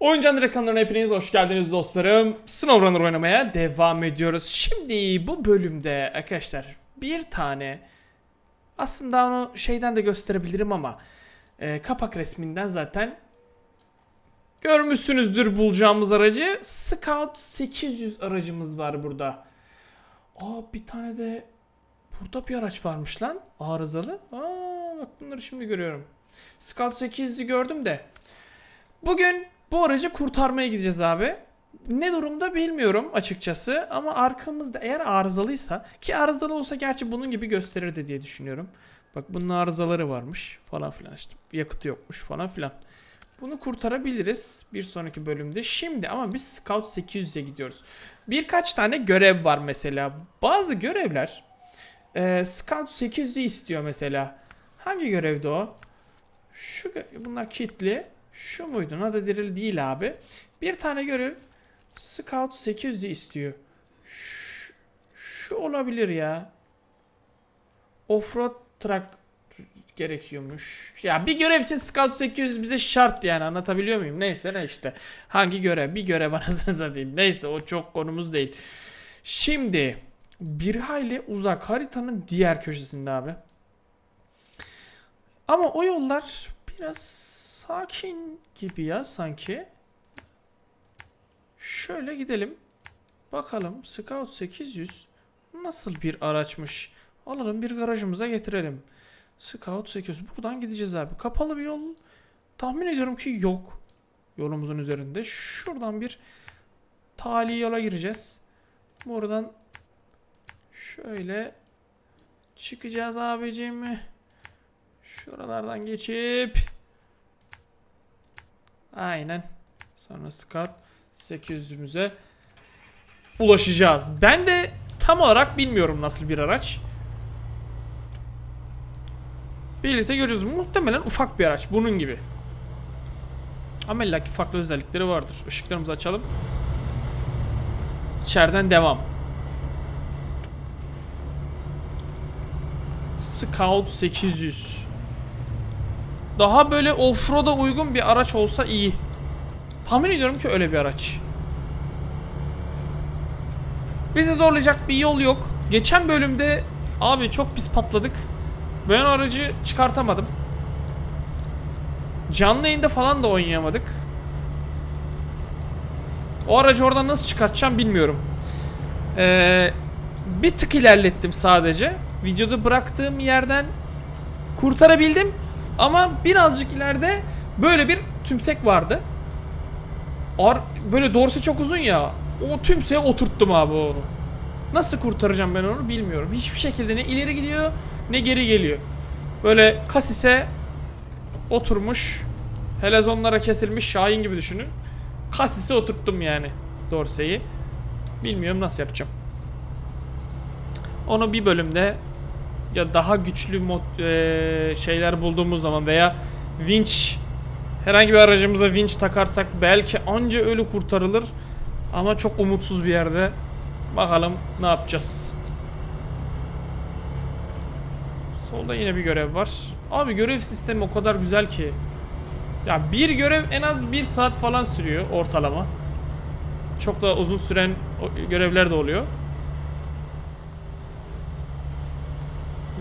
Oyuncan kanalına hepiniz hoş geldiniz dostlarım. SnowRunner oynamaya devam ediyoruz. Şimdi bu bölümde arkadaşlar bir tane aslında onu şeyden de gösterebilirim ama e, kapak resminden zaten görmüşsünüzdür bulacağımız aracı. Scout 800 aracımız var burada. Aa bir tane de burada bir araç varmış lan arızalı. Aa bak bunları şimdi görüyorum. Scout 800'ü gördüm de Bugün bu aracı kurtarmaya gideceğiz abi. Ne durumda bilmiyorum açıkçası ama arkamızda eğer arızalıysa ki arızalı olsa gerçi bunun gibi gösterirdi diye düşünüyorum. Bak bunun arızaları varmış falan filan işte yakıtı yokmuş falan filan. Bunu kurtarabiliriz bir sonraki bölümde. Şimdi ama biz Scout 800'e gidiyoruz. Birkaç tane görev var mesela. Bazı görevler e, Scout 800'ü istiyor mesela. Hangi görevde o? Şu bunlar kitli. Şu muydu? Nada diril değil abi. Bir tane görev Scout 800'ü istiyor. Şu, şu olabilir ya. Offroad truck gerekiyormuş. Ya bir görev için Scout 800 bize şart yani anlatabiliyor muyum? Neyse ne işte. Hangi görev? Bir görev anasını satayım. Neyse o çok konumuz değil. Şimdi bir hayli uzak haritanın diğer köşesinde abi. Ama o yollar biraz sakin gibi ya sanki. Şöyle gidelim. Bakalım Scout 800 nasıl bir araçmış. Alalım bir garajımıza getirelim. Scout 800 buradan gideceğiz abi. Kapalı bir yol tahmin ediyorum ki yok. Yolumuzun üzerinde. Şuradan bir tali yola gireceğiz. Buradan şöyle çıkacağız abicim. Şuralardan geçip Aynen. Sonra Scout 800'ümüze ulaşacağız. Ben de tam olarak bilmiyorum nasıl bir araç. Birlikte göreceğiz. Muhtemelen ufak bir araç. Bunun gibi. Ama illa ki farklı özellikleri vardır. Işıklarımızı açalım. İçeriden devam. Scout 800. Daha böyle offroad'a uygun bir araç olsa iyi. Tahmin ediyorum ki öyle bir araç. Bizi zorlayacak bir yol yok. Geçen bölümde abi çok pis patladık. Ben aracı çıkartamadım. Canlı yayında falan da oynayamadık. O aracı oradan nasıl çıkartacağım bilmiyorum. Ee, bir tık ilerlettim sadece. Videoda bıraktığım yerden kurtarabildim. Ama birazcık ileride böyle bir tümsek vardı. Ar böyle doğrusu çok uzun ya. O tümseğe oturttum abi onu. Nasıl kurtaracağım ben onu bilmiyorum. Hiçbir şekilde ne ileri gidiyor ne geri geliyor. Böyle kasise oturmuş. Helezonlara kesilmiş Şahin gibi düşünün. Kasise oturttum yani dorseyi. Bilmiyorum nasıl yapacağım. Onu bir bölümde ya daha güçlü mod eee, şeyler bulduğumuz zaman veya winch herhangi bir aracımıza winch takarsak belki anca ölü kurtarılır ama çok umutsuz bir yerde. Bakalım ne yapacağız. Solda yine bir görev var. Abi görev sistemi o kadar güzel ki. Ya bir görev en az bir saat falan sürüyor ortalama. Çok da uzun süren görevler de oluyor.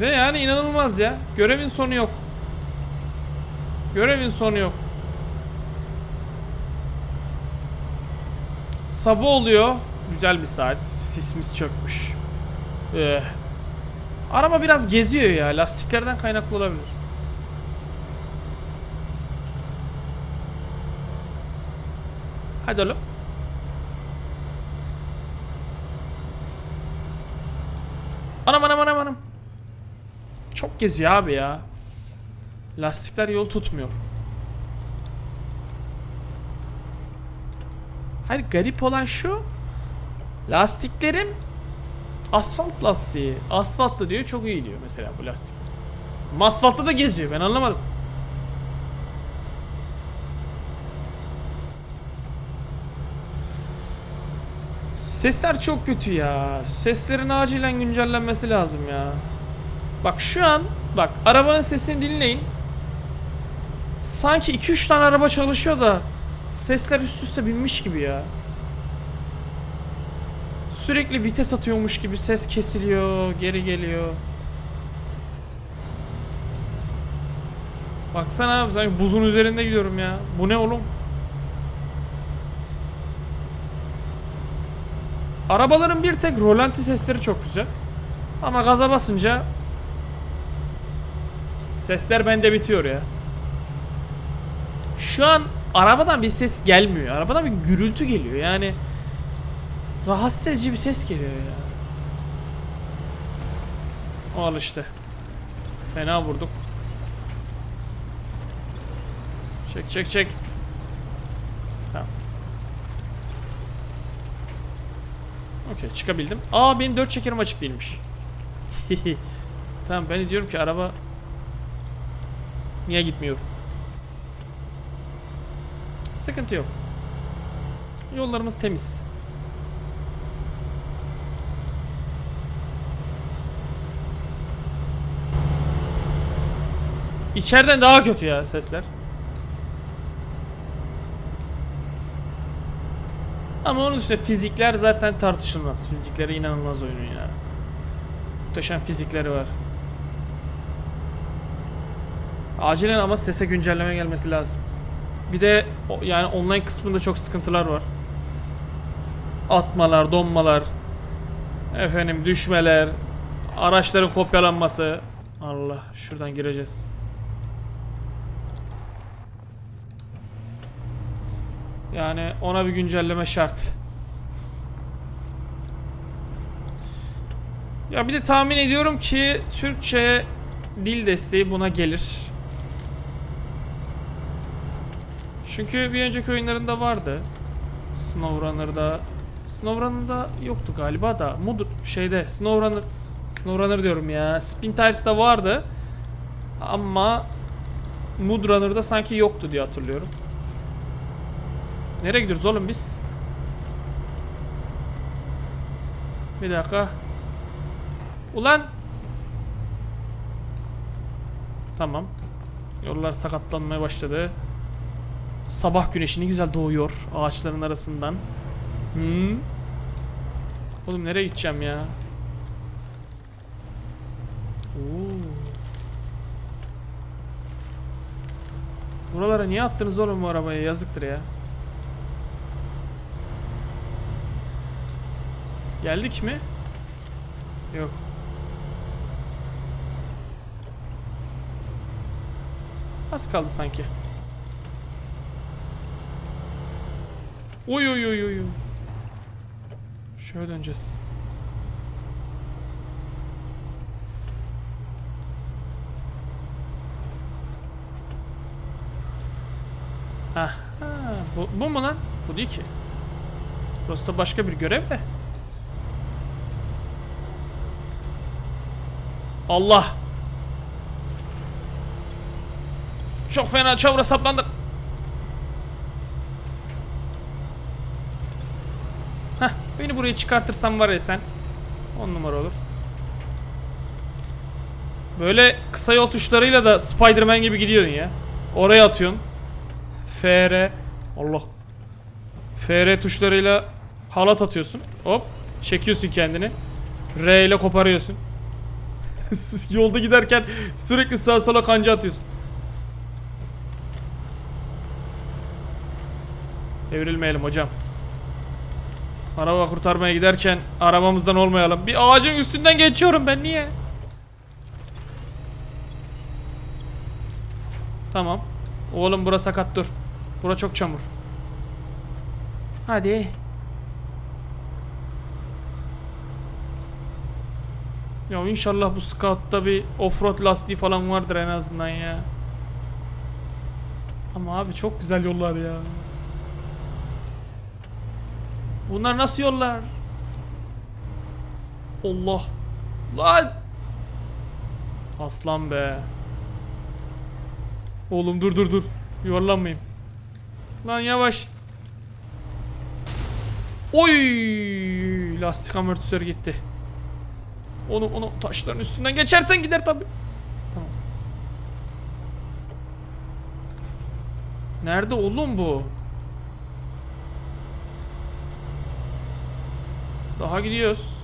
Ve yani inanılmaz ya. Görevin sonu yok. Görevin sonu yok. Sabah oluyor. Güzel bir saat. Sisimiz çökmüş. Ee, araba biraz geziyor ya. Lastiklerden kaynaklı olabilir. Hadi oğlum. Anam anam anam geziyor abi ya. Lastikler yol tutmuyor. Hayır garip olan şu. Lastiklerim asfalt lastiği. Asfaltta diyor çok iyi diyor mesela bu lastik. Masfaltta da geziyor ben anlamadım. Sesler çok kötü ya. Seslerin acilen güncellenmesi lazım ya. Bak şu an bak arabanın sesini dinleyin. Sanki 2-3 tane araba çalışıyor da Sesler üst üste binmiş gibi ya. Sürekli vites atıyormuş gibi ses kesiliyor, geri geliyor. Baksana abi sanki buzun üzerinde gidiyorum ya. Bu ne oğlum? Arabaların bir tek rolanti sesleri çok güzel. Ama gaza basınca sesler bende bitiyor ya. Şu an arabadan bir ses gelmiyor. Arabadan bir gürültü geliyor. Yani rahatsız edici bir ses geliyor ya. O al işte. Fena vurduk. Çek çek çek. Tamam. Okey çıkabildim. Aa benim dört çekerim açık değilmiş. tamam ben diyorum ki araba niye gitmiyor? Sıkıntı yok. Yollarımız temiz. İçeriden daha kötü ya sesler. Ama onun dışında fizikler zaten tartışılmaz. Fizikleri inanılmaz oyunun ya. Muhteşem fizikleri var. Acilen ama sese güncelleme gelmesi lazım. Bir de yani online kısmında çok sıkıntılar var. Atmalar, donmalar, efendim düşmeler, araçların kopyalanması. Allah şuradan gireceğiz. Yani ona bir güncelleme şart. Ya bir de tahmin ediyorum ki Türkçe dil desteği buna gelir. Çünkü bir önceki oyunlarında vardı. SnowRunner'da SnowRunner'da yoktu galiba da Mudur şeyde SnowRunner SnowRunner diyorum ya. Spin Tires'da vardı. Ama Mudrunner'da sanki yoktu diye hatırlıyorum. Nereye gidiyoruz oğlum biz? Bir dakika. Ulan. Tamam. Yollar sakatlanmaya başladı. Sabah güneşi ne güzel doğuyor ağaçların arasından. Hmm. Oğlum nereye gideceğim ya? Oo. Buralara niye attınız oğlum bu arabayı? Yazıktır ya. Geldik mi? Yok. Az kaldı sanki. Oy oy oy. oy. Şöyle döneceğiz. Ah, ha, bu, bu mu lan? Bu değil ki. Burası da başka bir görev de. Allah. Çok fena çavura saplandık. Heh, beni buraya çıkartırsan var ya sen. 10 numara olur. Böyle kısa yol tuşlarıyla da Spider-Man gibi gidiyorsun ya. Oraya atıyorsun. FR. Allah. FR tuşlarıyla halat atıyorsun. Hop. Çekiyorsun kendini. R ile koparıyorsun. Yolda giderken sürekli sağa sola kanca atıyorsun. Devrilmeyelim hocam. Araba kurtarmaya giderken arabamızdan olmayalım. Bir ağacın üstünden geçiyorum ben niye? Tamam. Oğlum bura sakat dur. Bura çok çamur. Hadi. Ya inşallah bu Scout'ta bir offroad lastiği falan vardır en azından ya. Ama abi çok güzel yollar ya. Bunlar nasıl yollar? Allah. Lan. Aslan be. Oğlum dur dur dur. Yuvarlanmayayım. Lan yavaş. Oy! Lastik amortisör gitti. Onu onu taşların üstünden geçersen gider tabi. Tamam. Nerede oğlum bu? Daha gidiyoruz.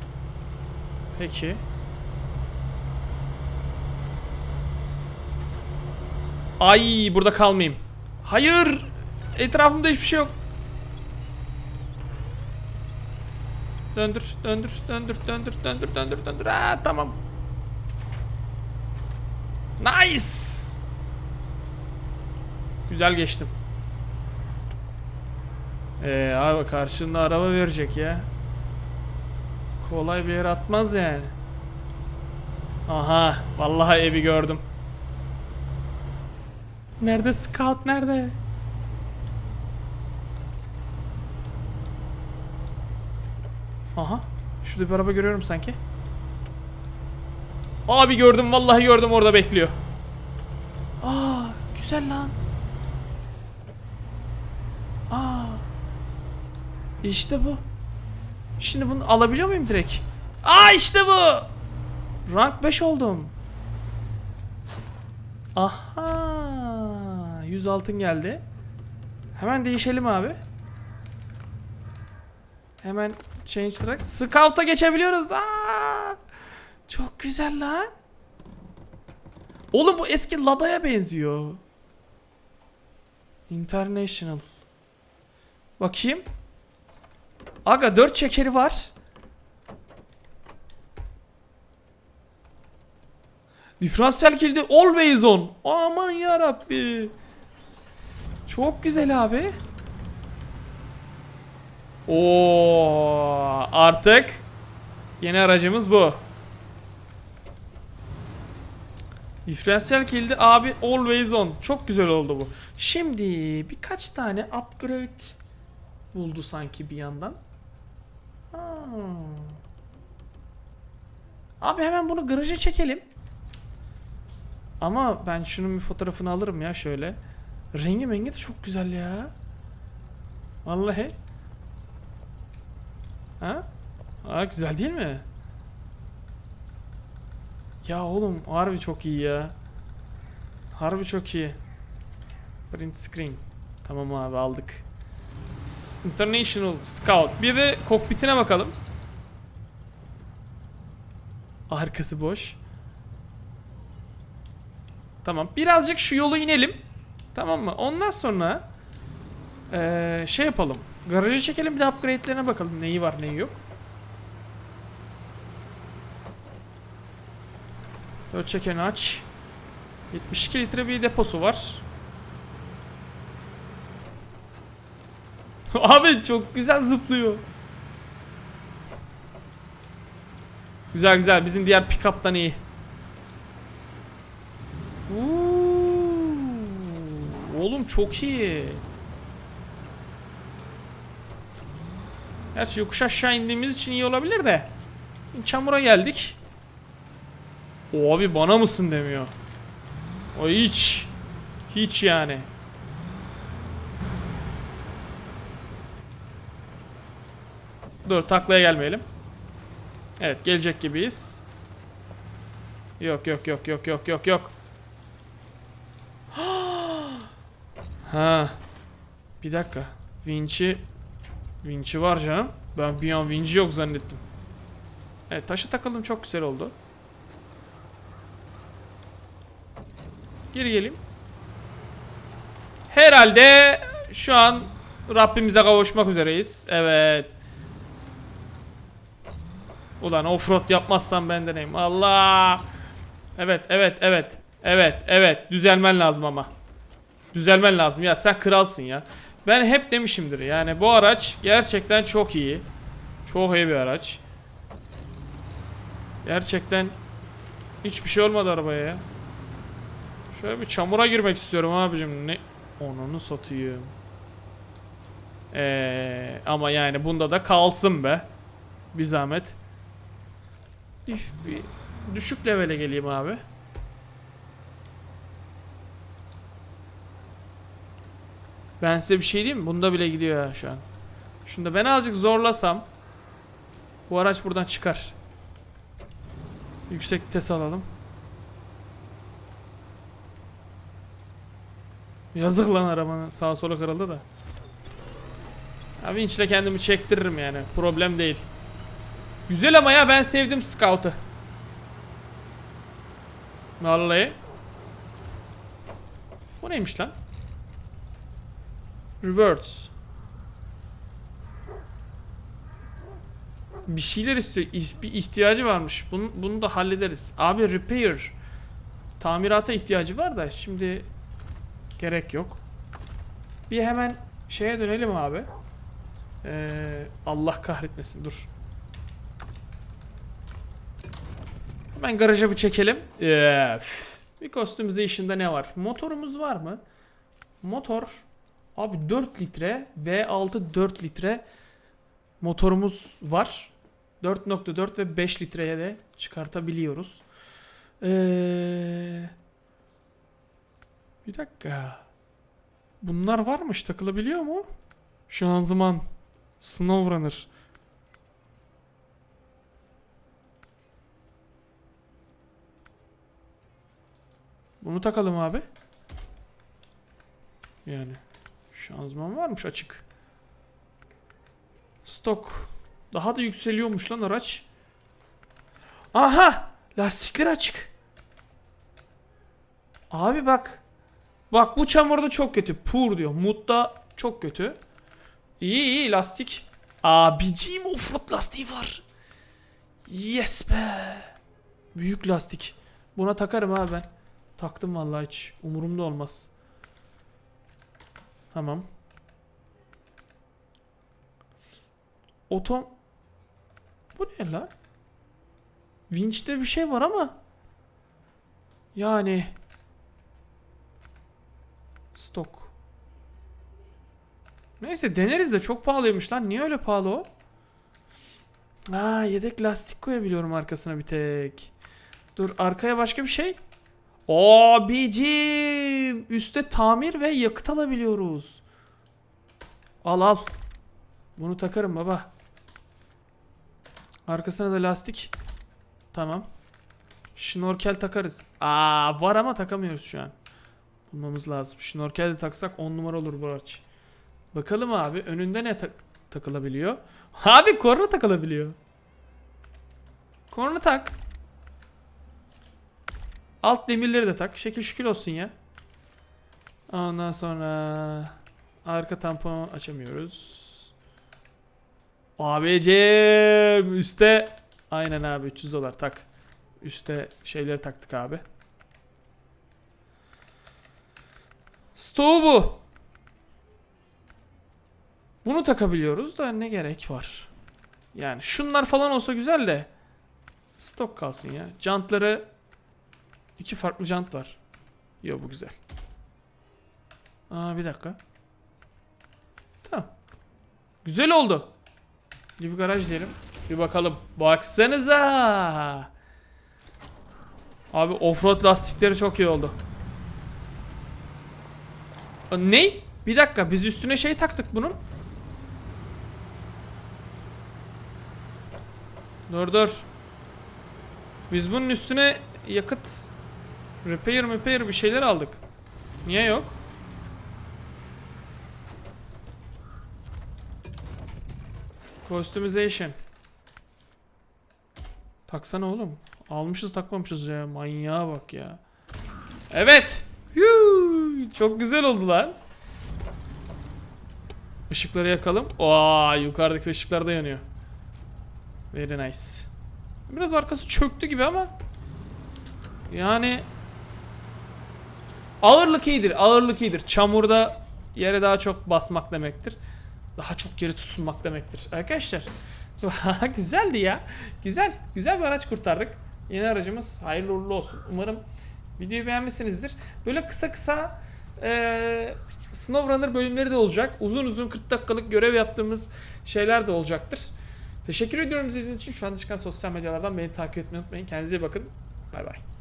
Peki. Ay burada kalmayayım. Hayır. Etrafımda hiçbir şey yok. Döndür, döndür, döndür, döndür, döndür, döndür, döndür. Ha tamam. Nice. Güzel geçtim. Ee, abi karşında araba verecek ya. Kolay bir yere atmaz yani. Aha, vallahi evi gördüm. Nerede scout nerede? Aha. Şurada bir araba görüyorum sanki. Abi gördüm vallahi gördüm orada bekliyor. Aa güzel lan. Aa. İşte bu. Şimdi bunu alabiliyor muyum direkt? Aa işte bu. Rank 5 oldum. Aha. 100 altın geldi. Hemen değişelim abi. Hemen change track. Scout'a geçebiliyoruz. Aa! Çok güzel lan. Oğlum bu eski Lada'ya benziyor. International. Bakayım. Aga 4 çekeri var. Diferansiyel kilidi always on. Aman ya Rabbi. Çok güzel abi. Oo, artık yeni aracımız bu. Diferansiyel kilidi abi always on. Çok güzel oldu bu. Şimdi birkaç tane upgrade buldu sanki bir yandan. Ha. Abi hemen bunu garaja çekelim. Ama ben şunun bir fotoğrafını alırım ya şöyle. Rengi mengi de çok güzel ya. Vallahi. Ha? Aa, güzel değil mi? Ya oğlum harbi çok iyi ya. Harbi çok iyi. Print screen. Tamam abi aldık. International Scout. Bir de kokpitine bakalım. Arkası boş. Tamam. Birazcık şu yolu inelim. Tamam mı? Ondan sonra eee, şey yapalım. Garajı çekelim bir de upgrade'lerine bakalım. Neyi var neyi yok. Dört çekeni aç. 72 litre bir deposu var. Abi çok güzel zıplıyor. Güzel güzel bizim diğer pick-up'tan iyi. Oo, Oğlum çok iyi. Gerçi yokuş aşağı indiğimiz için iyi olabilir de. Çamura geldik. O abi bana mısın demiyor. O hiç. Hiç yani. Dur taklaya gelmeyelim. Evet gelecek gibiyiz. Yok yok yok yok yok yok yok. ha. Bir dakika. Vinci Vinci var canım. Ben bir an Vinci yok zannettim. Evet taşa takıldım çok güzel oldu. Geri geleyim. Herhalde şu an Rabbimize kavuşmak üzereyiz. Evet. Ulan offroad yapmazsam ben de neyim? Allah. Evet, evet, evet. Evet, evet. Düzelmen lazım ama. Düzelmen lazım. Ya sen kralsın ya. Ben hep demişimdir yani bu araç gerçekten çok iyi. Çok iyi bir araç. Gerçekten hiçbir şey olmadı arabaya ya. Şöyle bir çamura girmek istiyorum abicim. Ne? Onunu satayım. Ee, ama yani bunda da kalsın be. Bir zahmet. Üf, bir düşük levele geleyim abi. Ben size bir şey diyeyim mi? Bunda bile gidiyor ya şu an. Şunda ben azıcık zorlasam bu araç buradan çıkar. Yüksek vites alalım. Yazık lan arabanın sağa sola kırıldı da. Ya vinçle kendimi çektiririm yani. Problem değil. Güzel ama ya ben sevdim Scout'u. Vallahi. Bu neymiş lan? Reverse. Bir şeyler istiyor. Bir ihtiyacı varmış. Bunu, bunu da hallederiz. Abi repair. Tamirata ihtiyacı var da şimdi gerek yok. Bir hemen şeye dönelim abi. Ee, Allah kahretmesin dur. Hemen garaja bir çekelim. Öf. Bir customization'da ne var? Motorumuz var mı? Motor abi 4 litre V6 4 litre motorumuz var. 4.4 ve 5 litreye de çıkartabiliyoruz. Ee, bir dakika. Bunlar varmış takılabiliyor mu? Şanzıman. Snowrunner. Bunu takalım abi. Yani şanzıman varmış açık. Stok. Daha da yükseliyormuş lan araç. Aha! Lastikleri açık. Abi bak. Bak bu çamurda çok kötü. Pur diyor. Mut'ta çok kötü. İyi iyi lastik. Abiciğim offroad lastiği var. Yes be. Büyük lastik. Buna takarım abi ben. Taktım vallahi hiç. Umurumda olmaz. Tamam. Otom... Bu ne lan? Winch'te bir şey var ama... Yani... Stok. Neyse deneriz de çok pahalıymış lan. Niye öyle pahalı o? Aa yedek lastik koyabiliyorum arkasına bir tek. Dur arkaya başka bir şey. Abicim üstte tamir ve yakıt alabiliyoruz. Al al. Bunu takarım baba. Arkasına da lastik. Tamam. Şnorkel takarız. Aa var ama takamıyoruz şu an. Bulmamız lazım. Şnorkel de taksak 10 numara olur bu araç. Bakalım abi önünde ne tak- takılabiliyor? Abi korna takılabiliyor. Korna tak. Alt demirleri de tak. Şekil şükür olsun ya. Ondan sonra arka tampon açamıyoruz. Abicim üste aynen abi 300 dolar tak. Üste şeyleri taktık abi. Stoğu bu. Bunu takabiliyoruz da ne gerek var? Yani şunlar falan olsa güzel de stok kalsın ya. Jantları iki farklı jant var. Yo bu güzel. Aa bir dakika. Tamam. Güzel oldu. Bir garaj diyelim. Bir bakalım. Baksanıza. Abi offroad lastikleri çok iyi oldu. Ne? Bir dakika biz üstüne şey taktık bunun. Dur dur. Biz bunun üstüne yakıt repair repair bir şeyler aldık. Niye yok? Customization. Taksana oğlum. Almışız takmamışız ya. Manyağa bak ya. Evet. Yuu, çok güzel oldu lan. Işıkları yakalım. Oo, yukarıdaki ışıklar da yanıyor. Very nice. Biraz arkası çöktü gibi ama yani ağırlık iyidir. Ağırlık iyidir. Çamurda yere daha çok basmak demektir. Daha çok geri tutunmak demektir. Arkadaşlar güzeldi ya. Güzel. Güzel bir araç kurtardık. Yeni aracımız hayırlı uğurlu olsun. Umarım videoyu beğenmişsinizdir. Böyle kısa kısa eee SnowRunner bölümleri de olacak. Uzun uzun 40 dakikalık görev yaptığımız şeyler de olacaktır. Teşekkür ediyorum izlediğiniz için. Şu anda çıkan sosyal medyalardan beni takip etmeyi unutmayın. Kendinize iyi bakın. Bay bay.